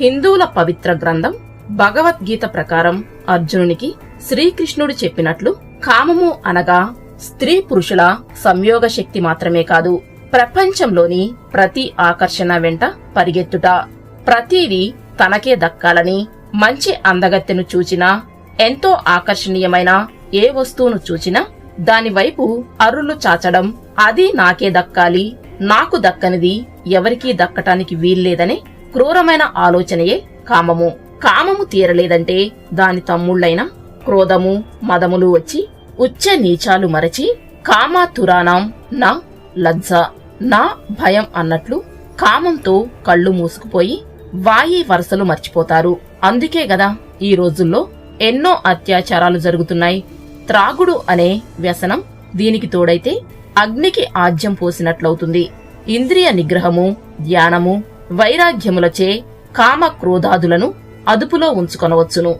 హిందువుల పవిత్ర గ్రంథం భగవద్గీత ప్రకారం అర్జునునికి శ్రీకృష్ణుడు చెప్పినట్లు కామము అనగా స్త్రీ పురుషుల సంయోగ శక్తి మాత్రమే కాదు ప్రపంచంలోని ప్రతి ఆకర్షణ వెంట పరిగెత్తుట. ప్రతీదీ తనకే దక్కాలని మంచి అందగత్తెను చూచినా ఎంతో ఆకర్షణీయమైన ఏ వస్తువును చూచినా దానివైపు అరులు చాచడం అది నాకే దక్కాలి నాకు దక్కనిది ఎవరికీ దక్కటానికి వీల్లేదనే క్రూరమైన ఆలోచనయే కామము. కామము తీరలేదంటే దాని తమ్ముళ్ళైన క్రోధము మదములు వచ్చి ఉచ్చ నీచాలు మరచి కామాతురానాం నా లజ్జ నా భయం అన్నట్లు కామంతో కళ్ళు మూసుకుపోయి వాయి వరసలు మర్చిపోతారు. అందుకే గదా ఈ రోజుల్లో ఎన్నో అత్యాచారాలు జరుగుతున్నాయి. త్రాగుడు అనే వ్యసనం దీనికి తోడైతే అగ్నికి ఆజ్యం పోసినట్లవుతుంది. ఇంద్రియ నిగ్రహము ధ్యానము వైరాగ్యములచే కామ క్రోధాదులను అదుపులో ఉంచుకొనవచ్చును.